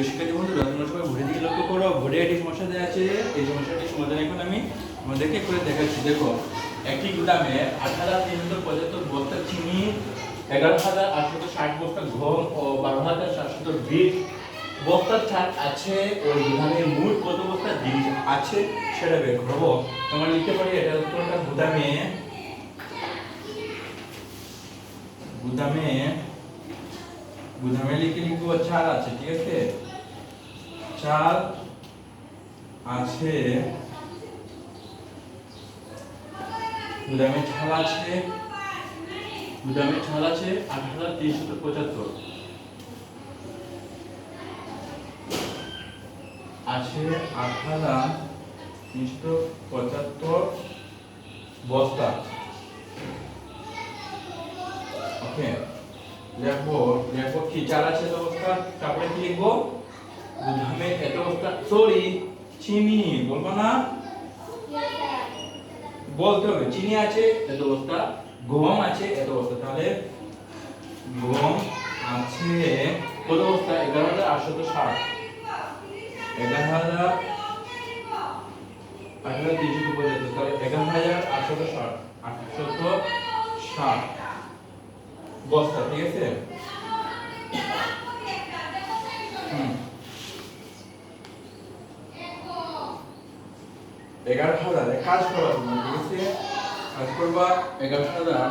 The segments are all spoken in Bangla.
প্রিয় শিক্ষার্থী বন্ধুরা তোমরা সবাই ঘুরে দিকে লক্ষ্য করো ঘুরে একটি সমস্যা দেওয়া আছে। এই সমস্যাটি সমাধান এখন আমি আমাদেরকে করে দেখাচ্ছি। দেখো, একটি গুদামে আট হাজার তিনশো পঁচাত্তর বস্তা চিনি, এগারো হাজার আটশো ষাট বস্তা গম ও বারো হাজার সাতশো বিশ বস্তার ছাড় আছে। ওই গুদামে মোট কত বস্তা জিনিস আছে সেটা বের করব। তোমার লিখতে পারি, এটা উত্তরটা গুদামে। গুদামে গুদামে লিখে লিখব চাল আছে, ঠিক আছে? চাল আছে। গুদামে চাল আছে। গুদামে চাল আছে আট হাজার তিনশো পঁচাত্তর। আছে আট হাজার তিনশো পঁচাত্তর বস্তা। ওকে লিখব লিখব কি? চাল আছে বস্তা? তারপরে কি লিখব? সরি চিনি, বলব না? বলতে হবে, চিনি আছে, এত বস্তা, গম আছে, এত বস্তা। তাহলে গম আছে, কত বস্তা? এগারো হাজার আটশো ষাট। এগারো হাজার আট হাজার তিনশো পঁচাত্তর। তাহলে এগারো হাজার আটশো ষাট আটশো ষাট। বস্তা, ঠিক আছে? এগারো হাজার কাজ করবা তুমি ঠিক আছে কাজ করবা এগারো হাজার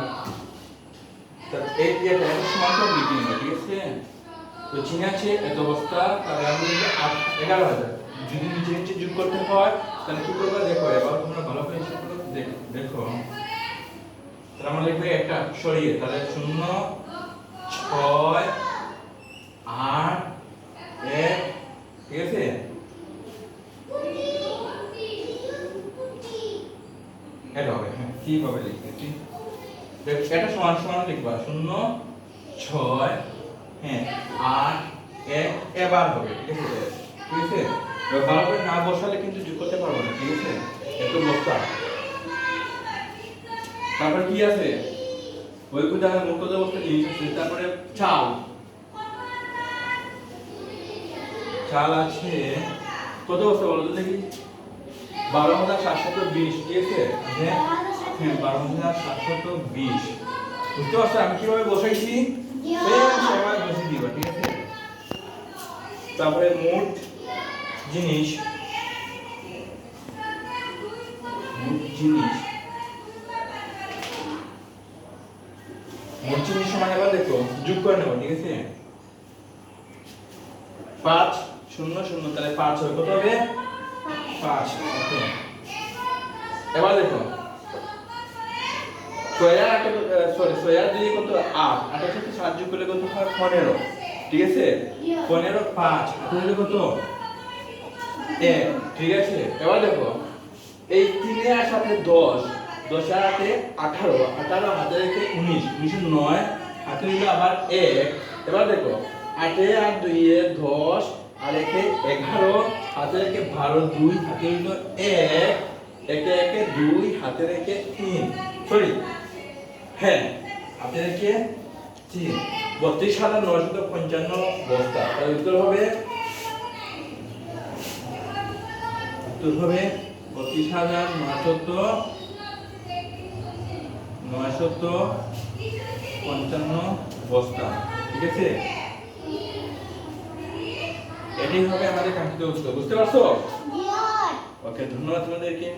এই এটা এত সমান করে ঠিক আছে? তো আছে এত বস্তা, তাহলে এগারো হাজার। যদি নিচে নিচে যোগ করতে হয়, তাহলে কি করবা? দেখো, এবার তোমরা ভালো করে হিসাব করো দেখো তাহলে আমরা লিখব একটা, সরিয়ে। তাহলে শূন্য, ছয়, আট, এক, ঠিক আছে? এটা হবে হ্যাঁ কীভাবে এটা সমান সমান লিখবা শূন্য, ছয় হ্যাঁ আট, এক, এবার হবে, ঠিক আছে? ঠিক আছে? ভালো করে না বসালে কিন্তু যোগ করতে পারব না, ঠিক আছে? একটু তারপর কি আছে? ওই মোট কত বস্তা জিনিস আছে তারপরে চাল। চাল আছে, কত বস্তা বলো তো দেখি? বারো হাজার সাতশত বিশ, ঠিক আছে? হ্যাঁ হ্যাঁ বারো হাজার সাতশত বিশ। বুঝতে পারছ আমি কীভাবে বসাইছি? সময় বসে দিবা, ঠিক আছে? তারপরে মোট জিনিস মোট জিনিস। মোট জিনিস সমান এবার দেখো, যোগ করে নেব, ঠিক আছে? পাঁচ, শূন্য শূন্য, তাহলে পাঁচ হবে কত হবে? পাঁচ এবার দেখো ছয়ার আটে আট আটের সাত করলে পনেরো ঠিক আছে পনেরো পাঁচ এক ঠিক আছে এবার দেখো এই তিনের সাথে দশ দশের হাতে আঠারো আঠারো হাতে রেখে উনিশ উনিশ নয় হাতে আবার এক এবার দেখো আটে আর দুইয়ে দশ আর একে এগারো হাতে রেখে বারো, দুই হাতে নিল এক, একে একে দুই হাতে রেখে তিন। সরি হ্যাঁ হাতে রেখে তিন। বত্রিশ হাজার নয়শত পঞ্চান্ন বস্তা। তার উত্তর হবে উত্তর হবে বত্রিশ হাজার নয়শত নয়শত পঞ্চান্ন বস্তা। ঠিক আছে? এটাই হবে আমাদের কাঙ্ক্ষিত উৎসব বুঝতে পারছ? ওকে ধন্যবাদ তোমাদেরকে।